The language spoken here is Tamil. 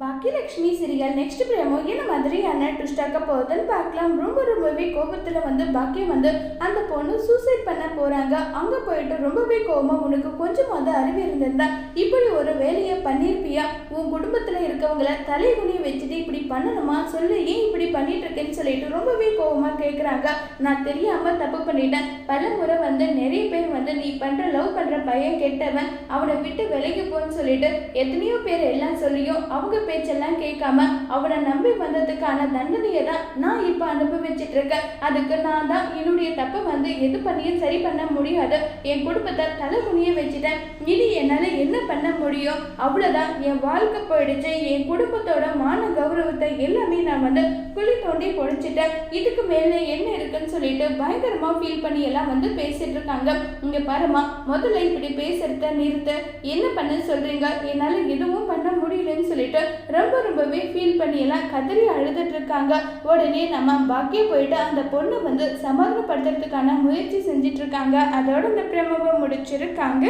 பாக்கியலட்சுமி சீரியல் நெக்ஸ்ட் பிரேமோ என்ன மாதிரியான ட்விஸ்டாக்க போகுதுன்னு பார்க்கலாம். ரொம்ப ரொம்பவே கோபத்தில் வந்து பாக்கியம் வந்து அந்த பொண்ணு சூசைட் பண்ண போகிறாங்க அங்கே போயிட்டு ரொம்பவே கோபமாக உனக்கு கொஞ்சமாவது அறிவு இருந்திருந்தா இப்படி ஒரு வேலையை பண்ணியிருப்பியா? உன் குடும்பத்தில் இருக்கவங்கள தலை குனியை வச்சுட்டு இப்படி பண்ணணுமா? சொல்லு ஏன் இப்படி பண்ணிட்டு அப்படின்னு சொல்லிட்டு ரொம்பவே கோபமாக கேட்குறாங்க நான் தெரியாமல் தப்பு பண்ணிட்டேன். பல முறை வந்து நிறைய பேர் வந்து நீ பண்ணுற லவ் பண்ணுற பையன் கெட்டவன். அவனை விட்டு விலகி போன்னு சொல்லிட்டு எத்தனையோ பேர் எல்லாம் சொல்லியும் அவங்க பேச்செல்லாம் கேட்காம அவனை நம்பி வந்ததுக்கான தண்டனையை தான் நான் இப்போ அனுபவிச்சுட்டு இருக்கேன் அதுக்கு நான் தான் என்னுடைய தப்பை வந்து எது பண்ணியும் சரி பண்ண முடியாது. என் குடும்பத்தை தலைமுனிய வச்சுட்டேன். இனி என்னால் என்ன பண்ண முடியும்? அவ்வளோதான் என் வாழ்க்கை போயிடுச்சு. என் குடும்பத்தோட மான கௌரவத்தை எல்லாமே நான் வந்து குழி தோண்டி பொழிச்சிட்டேன் இதுக்கு மேலே என்ன இருக்குன்னு சொல்லிட்டு பயங்கரமா ஃபீல் பண்ணி எல்லாம் வந்து பேசிட்டு இருக்காங்க. இங்க பாருமா முதல்ல இப்படி பேசுறத நிறுத்த. என்ன பண்ண சொல்றீங்க? என்னால எதுவும் பண்ண முடியலன்னு சொல்லிட்டு ரொம்ப ரொம்பவே ஃபீல் பண்ணி எல்லாம் கதறி அழுதுட்டு இருக்காங்க. உடனே நம்ம பாக்கிய போயிட்டு அந்த பொண்ணை வந்து சமாதானப்படுத்துறதுக்கான முயற்சி செஞ்சிட்டு இருக்காங்க. அதோட இந்த பிரமவை முடிச்சிருக்காங்க.